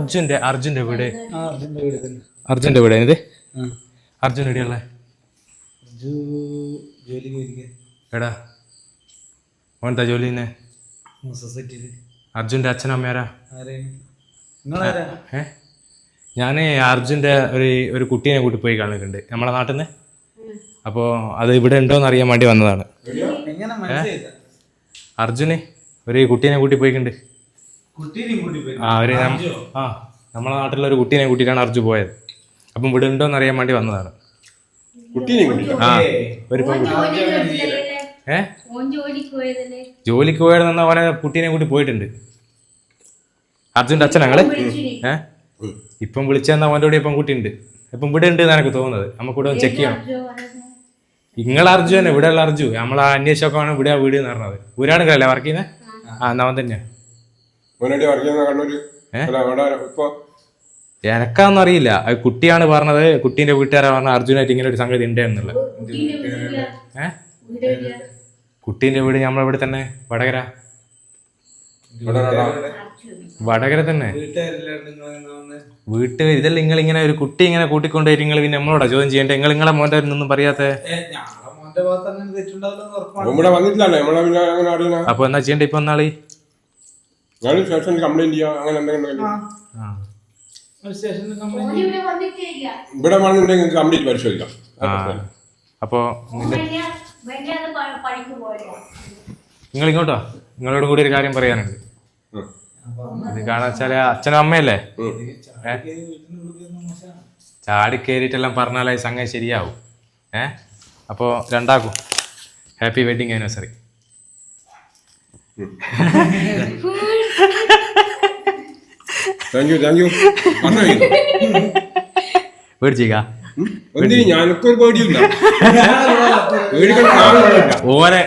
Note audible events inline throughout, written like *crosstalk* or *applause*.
അർജുന്റെ അർജുന്റെ വീട്. അർജുന്റെ വീട് ഇത് അർജുൻ എവിടെയുള്ള എടാ ഓനത്തെ ജോലി തന്നെ സൊസൈറ്റിയിൽ അർജുന്റെ അച്ഛനമ്മയാരാ ഏ? ഞാൻ അർജുന്റെ ഒരു ഒരു കുട്ടീനെ കൂട്ടി പോയി കാണുന്നുണ്ട്. നമ്മളെ നാട്ടിൽ നിന്ന് അപ്പോൾ അത് ഇവിടെ ഉണ്ടോന്ന് അറിയാൻ വേണ്ടി വന്നതാണ്. അർജുന് ഒരു കുട്ടീനെ കൂട്ടി പോയിട്ടുണ്ട് കൂട്ടി ആ നമ്മളെ നാട്ടിലുള്ള ഒരു കുട്ടീനെ കൂട്ടിയിട്ടാണ് അർജു പോയത്. അപ്പം ഇവിടെ ഉണ്ടോന്ന് അറിയാൻ വേണ്ടി വന്നതാണ്. കുട്ടീനെ ആ ഒരു പെൺകുട്ടി. ഏ? ജോലിക്ക് പോയത് നിന്ന ഓനെ കുട്ടീനെ കൂട്ടി പോയിട്ടുണ്ട്. അർജുന്റെ അച്ഛൻ ഞങ്ങൾ ഏ? ഇപ്പം വിളിച്ചെന്ന ഓന്റെ കൂടെ ഇപ്പം കുട്ടിയുണ്ട്. ഇപ്പം ഇവിടെ ഉണ്ട് എന്നാണ് എനിക്ക് തോന്നുന്നത്. നമുക്ക് ഇവിടെ ചെക്ക് ചെയ്യണം. നിങ്ങൾ അർജു തന്നെ ഇവിടെ ഉള്ള അർജു. നമ്മൾ അന്വേഷിച്ചൊക്കെയാണ് ഇവിടെ വീട് എന്ന് പറഞ്ഞത്. ഊരാടുകളല്ലേ വർക്ക് ചെയ്യുന്നത് ആ എന്നാ അവൻ തന്നെയാ. മോനടി വർക്ക് ചെയ്യുന്ന കണ്ണൂര്. ഏ? അല്ല അവിടെ ഇപ്പൊ എനക്കാന്നും അറിയില്ല അത് കുട്ടിയാണ് പറഞ്ഞത്. കുട്ടീന്റെ വീട്ടുകാരെ പറഞ്ഞ അർജുനായിട്ട് ഇങ്ങനെ ഒരു സംഗതി ഉണ്ട് എന്നുള്ളത്. കുട്ടീന്റെ വീട് നമ്മളിവിടെ തന്നെ? വടകര? വടകര തന്നെ. വീട്ടിൽ ഇതല്ല നിങ്ങൾ ഇങ്ങനെ ഒരു കുട്ടി ഇങ്ങനെ കൂട്ടിക്കൊണ്ടായിട്ട് നിങ്ങൾ പിന്നെ നമ്മളോടാ ചോദ്യം ചെയ്യണ്ടേ? നിങ്ങൾ നിങ്ങളെ മോന്റെ ഒന്നും പറയാത്ത? അപ്പൊ എന്നാ ചെയ്യണ്ടേ ഇപ്പൊ എന്നാളി? ഞാൻ സ്റ്റേഷനിൽ കംപ്ലൈന്റ് ചെയ്യുക അങ്ങനെ എന്തെങ്കിലും ഉണ്ടെങ്കിൽ. ആ. ഒരു സ്റ്റേഷനിൽ കംപ്ലൈന്റ് ഇവിടെ വന്നിട്ടേ നിങ്ങൾക്ക് ഇവിടെ വേണമെന്നുണ്ടെങ്കിൽ കംപ്ലീറ്റ് പരിശോധിക്കാം. ആ. അപ്പോ വെള്ളിയാന്ന് പണിക്ക് പോയതോ. നിങ്ങൾ ഇങ്ങോട്ടോ നിങ്ങളോട് കൂടി ഒരു കാര്യം പറയാനുണ്ട്. ഇത് കാണാൻ വെച്ചാൽ അച്ഛനും അമ്മയല്ലേ? ചാടി കയറിയിട്ടെല്ലാം പറഞ്ഞാലേ സംഗതി ശരിയാവും. ഏ? അപ്പോൾ രണ്ടാക്കും. Happy wedding anniversary thank you thank you പേടിച്ചേക്ക. ഞാനൊക്കെ പേടിയില്ല. ഓനെ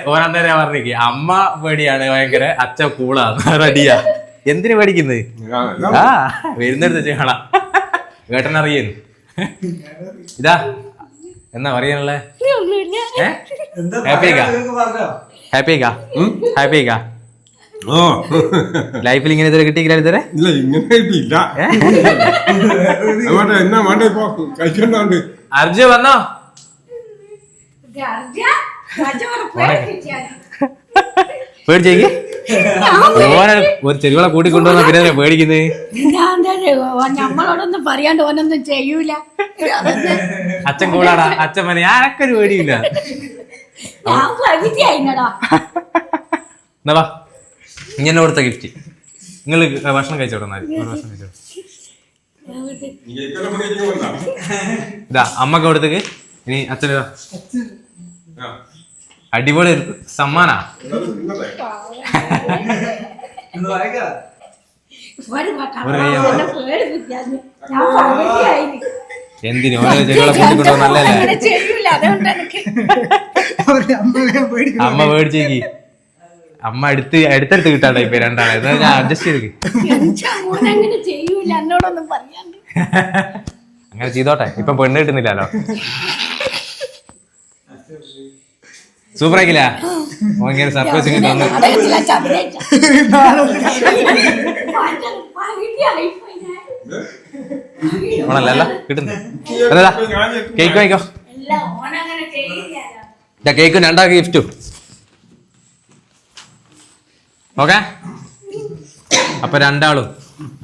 പറഞ്ഞേക്ക്. അമ്മ പേടിയാണ് ഭയങ്കര. അച്ഛ കൂളാണ് റെഡിയാ. എന്തിനു പേടിക്കുന്നത് ആ വരുന്നെടുത്ത് വെച്ച് കാണാം. അറിയുന്നു ഇതാ. എന്നാ പറയാനുള്ളേ? ഹാപ്പിക്കാ ഹാപ്പിക്കാ ആയിക്കാ? ആ. ലൈഫിൽ ഇങ്ങനെ ഇതുവരെ കിട്ടിയില്ല ഇതുവരെ? ഇല്ല ഇങ്ങനെ ഇല്ല ഏ? വേണ്ട എന്നാ വേണ്ട ഇപ്പൊ? കഴിക്കണ്ടാണ്ട് അർജു വന്നോ? പേടിച്ചേക്ക് ഓനെ ഒരു ചെരുവളെ കൂട്ടി കൊണ്ടുവന്ന പിന്നെ പേടിക്കുന്നത് നമ്മളോടൊന്നും പറയാണ്ട് ഓനൊന്നും ചെയ്യൂല. അച്ഛൻ കൂടാടാ അച്ഛൻ പറഞ്ഞ ഞാനൊക്കെ പേടിയില്ല? ഞാൻ പകുതിയായിനടാ എന്നാ വാ. ഇങ്ങനെ കൊടുത്ത ഗിഫ്റ്റ് നിങ്ങൾ ഭക്ഷണം കഴിച്ചോട്ടെ എന്നാൽ. ഒരു ഭക്ഷണം കഴിച്ചോട്ടെ ഇതാ അമ്മയ്ക്ക് കൊടുത്തേക്ക് ഇനി അച്ഛന് ഇതാ. അടിപൊളി സമ്മാന. എന്തിനു? ഓരോ ചെടികളെ കൂട്ടിക്കൊണ്ടു നല്ലല്ലേ അമ്മ പേടിച്ചേക്ക്. അമ്മ അടുത്ത് അടുത്തടുത്ത് കിട്ടാണ്ട ഇപ്പൊ രണ്ടാളെ. ഞാൻ അഡ്ജസ്റ്റ് ചെയ്ത് അങ്ങനെ ചെയ്തോട്ടെ. ഇപ്പൊ പെണ്ണ് കിട്ടുന്നില്ലല്ലോ. സൂപ്പർ ആക്കില്ല? സർപ്രൈസ് ഓണല്ലോ തന്നു കിട്ടുന്നു. കേക്ക് വാങ്ങിക്കോ. കേക്ക് രണ്ടാക്കി ഗിഫ്റ്റും ഓക്കെ? അപ്പൊ രണ്ടാളും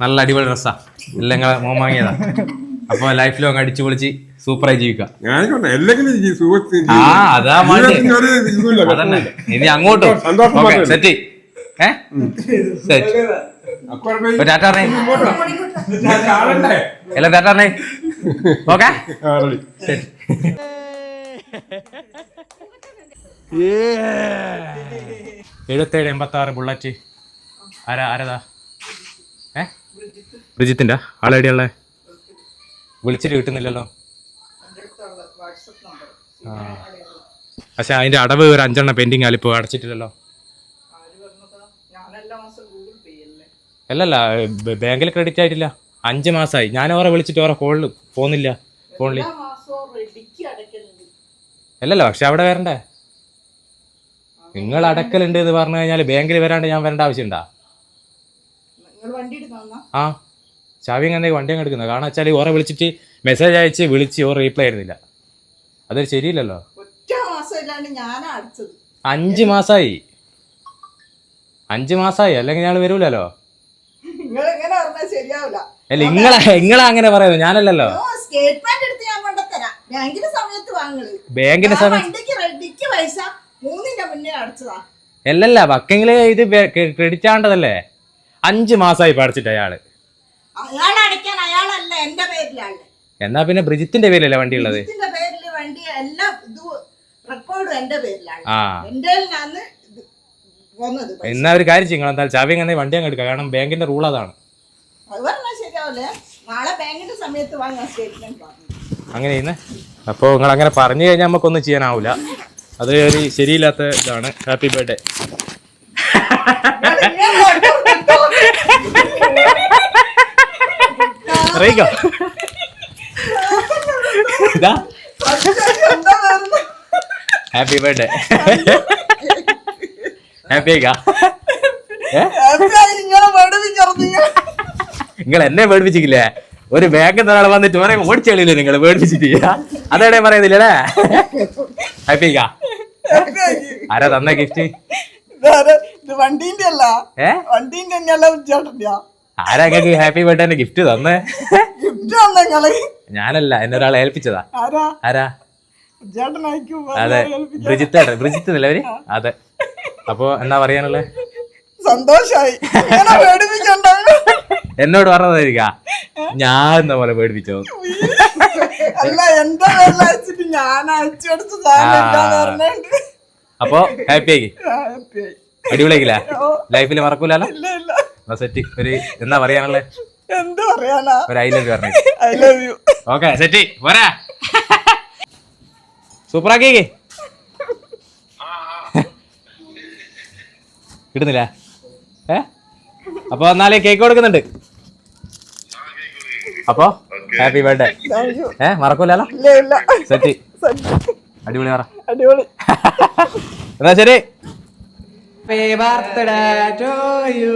നല്ല അടിപൊളി ഡ്രസ്സാ. എല്ലാം നിങ്ങളെ മോൻ വാങ്ങിയതാ. അപ്പൊ ലൈഫിലും അങ്ങ് അടിച്ചു പൊളിച്ച് സൂപ്പറായി ജീവിക്കാം ഞാനിക്കോട്ടെ ആ അതാ മാറ്റി ജീവിതത്തിന് ഒരു ഇതുമില്ല, അതന്നെ. ഇനി അങ്ങോട്ടും. സന്തോഷം ഓക്കെ മാത്രമേ സെറ്റ്. ഏ? സെറ്റ്. അക്ബർ ഒരു ടാറ്റ പറഞ്ഞേ ഞാൻ കാണണ്ടേ എല്ലാം ടാറ്റ പറഞ്ഞേ ഓക്കെ? ആ, ready. എഴുപത്തേഴ് എൺപത്തി ആറ് ബുള്ളറ്റ് ആരാ ആരതാ ഏ? ബ്രിജിത്തിന്റെ ആളെവിടെയുള്ള വിളിച്ചിട്ട് കിട്ടുന്നില്ലല്ലോ. ആ. പക്ഷെ അതിന്റെ അടവ് ഒരു അഞ്ചെണ്ണം പെൻഡിങ് ആലിപ്പോ അടച്ചിട്ടില്ലല്ലോ. അല്ലല്ല ബാങ്കിൽ ക്രെഡിറ്റ് ആയിട്ടില്ല. അഞ്ച് മാസമായി ഞാൻ ഓറെ വിളിച്ചിട്ട് ഓറെ കോളിൽ പോകുന്നില്ല ഫോണിൽ അല്ലല്ല പക്ഷെ അവിടെ വരണ്ടേ? നിങ്ങൾ അടക്കലുണ്ട് എന്ന് പറഞ്ഞു കഴിഞ്ഞാൽ ബാങ്കിൽ വരാണ്ട് ഞാൻ വരേണ്ട ആവശ്യമുണ്ടാ? ആ. ചാവി എങ്ങനെ വണ്ടി അങ്ങ് എടുക്കുന്നത് കാരണം വെച്ചാൽ ഓറെ വിളിച്ചിട്ട് മെസ്സേജ് അയച്ച് വിളിച്ച് ഓർ റീപ്ലൈ ആയിരുന്നില്ല അതൊരു ശരിയില്ലല്ലോ. അഞ്ച് മാസമായി അഞ്ച് മാസമായി അല്ലെങ്കിൽ ഞങ്ങൾ വരൂലല്ലോ. അല്ല ഇങ്ങളെ ഇങ്ങളെ അങ്ങനെ പറയുന്നു. ഞാനല്ലല്ലോ. ബാങ്കിന്റെ സമയത്ത് അല്ലല്ല വക്കെങ്കിൽ ഇത് ക്രെഡിറ്റ് ആണ്ടതല്ലേ? അഞ്ച് മാസമായി പഠിച്ചിട്ട് അയാൾ. എന്നാ പിന്നെ ബ്രിജിത്തിന്റെ പേരിലല്ലേ വണ്ടി ഉള്ളത്? വണ്ടി എല്ലാം റെക്കോർഡും എന്റെ പേരിലാണ്. എന്റെ. എന്നാ ഒരു കാര്യം ചെയ്യണം എന്താ ചാവി അങ്ങനെ വണ്ടി അങ്ങ് എടുക്കാം? കാരണം ബാങ്കിന്റെ റൂൾ അതാണ്. അങ്ങനെ ചെയ്യുന്നേ? അപ്പോൾ നിങ്ങൾ അങ്ങനെ പറഞ്ഞു കഴിഞ്ഞാൽ നമുക്കൊന്നും ചെയ്യാനാവില്ല അത് ഒരു ശരിയില്ലാത്ത ഇതാണ്. ഹാപ്പി ബർത്ത്ഡേ അറിയിക്കോ? ഹാപ്പി ബർത്ത്ഡേ ഹാപ്പി നിങ്ങൾ എന്നെ പേടിപ്പിച്ചില്ലേ ഒരു ബാങ്കിൽ ഒരാൾ വന്നിട്ട് ഓടിച്ചെളിയില്ലേ നിങ്ങൾ? പേടിപ്പിച്ചിട്ട് അതെവിടെ പറയുന്നില്ലേ ഹാപ്പി ആയിക്കാ. *laughs* ആരാ തന്ന ഗിഫ്റ്റ് ഇത് വണ്ടീന്റെ അല്ല. വണ്ടീന്റെ തന്നെയല്ല ചേട്ടന്റെ ആരാ ഞങ്ങൾക്ക് ഹാപ്പി ബർത്ത്ഡേ ഗിഫ്റ്റ് തന്നേ? ഗിഫ്റ്റ് ഞാനല്ല എന്നെ ഒരാളെ ഏൽപ്പിച്ചതാ. ആരാ? അതെ ബ്രിജിത്ത് ബ്രിജിത്ത് നിലവര് അതെ. അപ്പൊ എന്താ പറയാനുള്ളത് സന്തോഷായി. എന്നോട് പറഞ്ഞതായിരിക്കാ. ഞാൻ എന്താ പോലെ പേടിപ്പിച്ചോ അല്ല എന്റെ പേരിൽ അയച്ചിട്ട് ഞാൻ അയച്ചു കൊടുത്ത സാധനം അപ്പോ ഹാപ്പി ആയി? അടിപൊളിയാക്കില്ല ലൈഫിൽ മറക്കൂലല്ലോ സെറ്റ് ഒരു എന്താ പറയാനുള്ളത് എന്താ പറയാനാ? ഒരു ഐ ലവ് പറഞ്ഞു. I love you okay set പോരാ. സൂപ്പറാക്കി കിട്ടുന്നില്ല. ഏ? അപ്പൊ എന്നാലേ കേക്ക് കൊടുക്കുന്നുണ്ട്. അപ്പോ? ഹാപ്പി ബർത്ത്ഡേ താങ്ക് യു ഏ മറക്കൂലല്ലോ ഇല്ല ഇല്ല. സെറ്റ്. സത്യം. അടിപൊളി പറ. അടിപൊളി. എന്നാ ശരി. ഹാപ്പി ബർത്ത്ഡേ ടു യു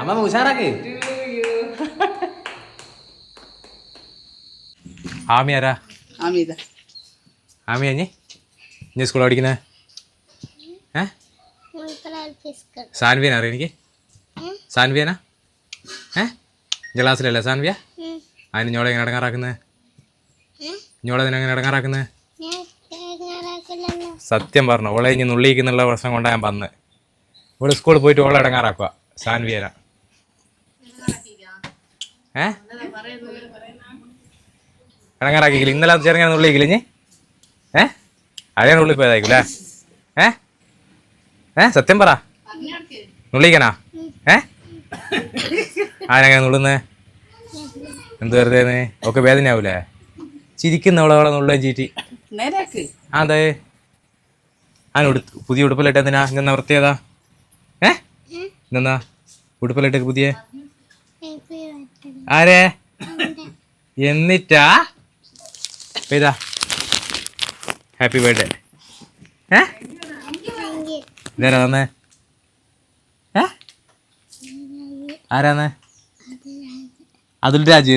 അമ്മ ഉഷാറാക്കി ആമി ആരാ? അമിത ആമി അഞ്ഞി? ഇനി സ്കൂളിൽ പഠിക്കുന്നത് ഏ? സാൻവിയന അറിയാം എനിക്ക്? സാൻവിയനാ? ഏ? ജലാസിലല്ലേ സാൻവിയ? അതിന് ഞോളെ എങ്ങനെ ഇടങ്ങാറാക്കുന്നത് ഞോളെ അതിനെ എങ്ങനെ ഇടങ്ങാറാക്കുന്നത് സത്യം പറഞ്ഞു ഓളെ ഇനി നുള്ളിക്കുന്നുള്ള പ്രശ്നം കൊണ്ടാ ഞാൻ വന്ന്. ഇവിടെ സ്കൂളിൽ പോയിട്ട് ഓളെ ഇടങ്ങാറാക്കുക സാൻവിയന. ഏ? ഇടങ്ങാറാക്കിക്കില്ല? ഇന്നലെ ചെറുങ്ങനെ നുള്ളിക്കില്ല ഇനി ഏ? അഴയാണ് ഉള്ളിൽ പോയതായിരിക്കും അല്ലേ ഏ? ഏ? സത്യം പറ. നുള്ളിക്കനാ ഏ? ആരെങ്ങനെ നുള്ളുന്നേ? എന്ത് വെറുതെ ഒക്കെ വേദനയാവൂലേ? ചിരിക്കുന്ന അവളെ നുള്ളുകയും ചീറ്റി. അതെ ആ ഉടു പുതിയ ഉടുപ്പിലിട്ട് എന്തിനാ? ഇന്ന വൃത്തിയതാ ഏ? ഇന്നാ ഉടുപ്പിലിട്ട് പുതിയ. ആരെ? എന്നിട്ടാ? ഇതാ ഹാപ്പി ബർത്ത്ഡേ ഏ? ഇതാരാ തന്നേ ഏ? ആരാന്ന് അതുൽ രാജ്.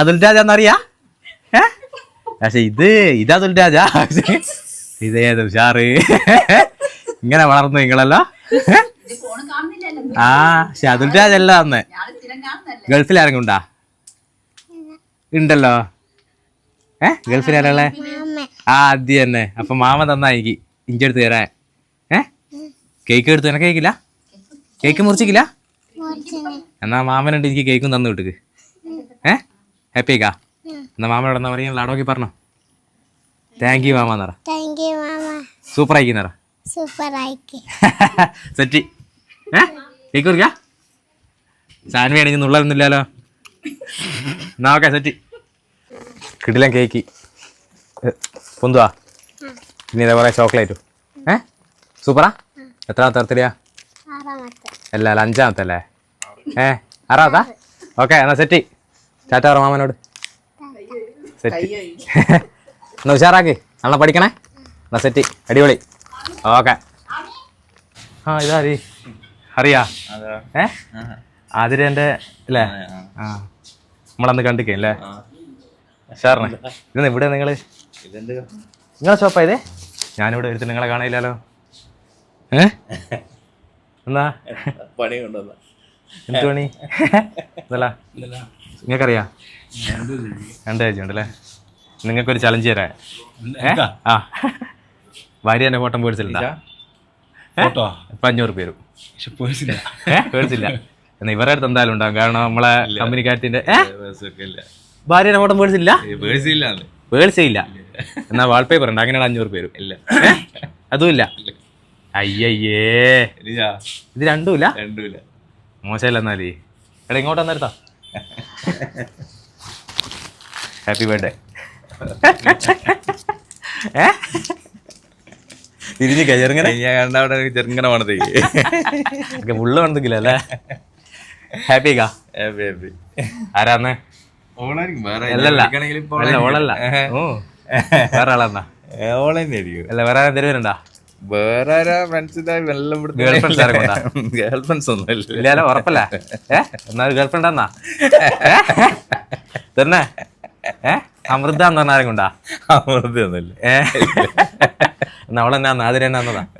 അതുൽ രാജ എന്നറിയാ? പക്ഷെ ഇത് ഇത് അതുൽ രാജ. ഇതേത് ഉഷാറ്? ഇങ്ങനെ വളർന്നു നിങ്ങളല്ലോ? ആ പക്ഷെ അതുൽ രാജല്ല അന്ന്. ഗൾഫിൽ ആരെങ്കിലും ഉണ്ടാ? ഉണ്ടല്ലോ. ഏ? ഗൾഫിൽ ആരാളെ ആ ആദ്യം തന്നെ. അപ്പൊ മാമ തന്നാ എനിക്ക് ഇഞ്ചി എടുത്ത് തരാൻ. ഏ? കേക്ക് എടുത്ത് എനക്ക് കേക്കില്ല? കേക്ക് മുറിച്ചിക്കില്ല? എന്നാ മാമനുണ്ട് എനിക്ക് കേക്കും തന്നു വിട്ടുക്ക്. ഏ? ഹാപ്പി ആക്കാ എന്നാ മാമനോട് എന്നാ പറയാ ലാഡോക്കി പറഞ്ഞോ. താങ്ക് യു മാമ എന്നറ മാമ. സൂപ്പർ ആയിക്കി നിറ. സൂപ്പർ ആയിക്കി. *laughs* സെറ്റ്. ഏ? കേക്ക് കുറിക്ക സാൻവി ആണെങ്കിൽ നുള്ളതൊന്നുമില്ലല്ലോ എന്നാ ഓക്കെ സെറ്റ്. കിടിലൻ കേക്ക്. പൊന്തുവാ. പിന്നെ ഇതേപോലെ ചോക്ലേറ്റും. ഏ? സൂപ്പറാ എത്ര ആറാമത്തെ അല്ല അല്ല അഞ്ചാമത്തെ അല്ലേ ഏ ആറാമത്താ? ഓക്കെ എന്നാ സെറ്റി ചാറ്റാറ പറ മാമനോട്. സെറ്റ് *laughs* എന്നാ ഉഷാറാക്കി. നല്ല പഠിക്കണേ? എന്നാ സെറ്റ് അടിപൊളി. ഓക്കെ. ആ ഇതാ അറിയാ? ഏ? ആതിരെ ആതിരേന്റെ അല്ലേ? ആ നമ്മളന്ന് കണ്ടിക്കേ അല്ലേ? ഉഷാറിനെ. ഇത് ഇവിടെ നിങ്ങൾ ഇതെന്ത്? നിങ്ങളെ ഷോപ്പാ ഇതേ? ഞാനിവിടെ ഒരുത്തി നിങ്ങളെ കാണില്ലല്ലോ ഏ? *laughs* എന്നാ? പണി കൊണ്ടുവന്ന എന്ത് പണി? ഇതല്ല. നിങ്ങൾക്കറിയാ? രണ്ട് ആഴ്ച ഉണ്ടല്ലേ നിങ്ങൾക്കൊരു ചലഞ്ച് തരാ ആ. ഭാര്യ എന്നെ ഫോട്ടോ പേടിച്ചിട്ടുണ്ടാ ഇപ്പൊ അഞ്ഞൂറ് പേരും. പേടിച്ചില്ല. പേടിച്ചില്ല. എന്നാ ഇവരുടെ അടുത്ത് എന്തായാലും ഉണ്ടാകും കാരണം നമ്മളെ ഇല്ല. ഭാര്യനെ ഫോട്ടോ പേടിച്ചില്ല പേഴ്സില്ലാന്ന് പേടിച്ചില്ല. എന്നാ വാൾപേപ്പർ ഉണ്ട്. അങ്ങനെയാണ് അഞ്ഞൂറ് പേരും. ഇല്ല. അതും ഇല്ല. അയ്യയ്യേ. ഇത് രണ്ടുമില്ല? രണ്ടുമില്ല. മോശമല്ല എന്നാലേ എടാ ഇങ്ങോട്ട് വന്നെടുത്താ ഹാപ്പി ബർത്ത്ഡേ ഏ? തിരിഞ്ഞു ചെറുങ്ങനെ? ഞാൻ കണ്ട അവിടെ ചെറുങ്ങനെ വേണത് ഉള്ള വന്നെങ്കിലേ അല്ലേ? ഹാപ്പി കാ? ഹാപ്പി ഹാപ്പി ആരാന്ന്? ഓളല്ല. ഓളല്ല ഓ വേറെ ആളാന്നാ? ഓളന്നെ അല്ല വേറെ ആരും തരുവരുണ്ടാ വേറെ ഗേൾഫ്രണ്ട്സ് *laughs* ഒന്നും ഇല്ല. ഇല്ലാലോ ഉറപ്പല്ല? ഏ? എന്നാ ഒരു ഗേൾഫ്രണ്ട് എന്നാ തന്നെ ഏ? അമൃത എന്ന് പറഞ്ഞ ആരും കൊണ്ടാ അമൃത ഒന്നുമില്ല ഏ? എന്നാ അവളെന്നാ ആതിര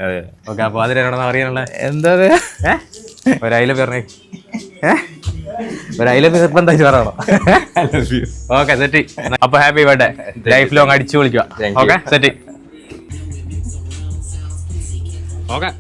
അതെ. ഓക്കെ അപ്പൊ ആതിര എവിടെന്നാ അറിയാനുള്ള എന്താ പറയാ ഒരു അയില പറഞ്ഞേ ഏ? ഒരു അയില നിർബന്ധമായിട്ട് പറയണോ? *laughs* Okay set. അപ്പൊ ഹാപ്പി ബർത്ത്ഡേ. ലൈഫ് ലോങ് അടിച്ചു വിളിക്കുക ഓക്കെ സെറ്റ്. ഓക്കെ.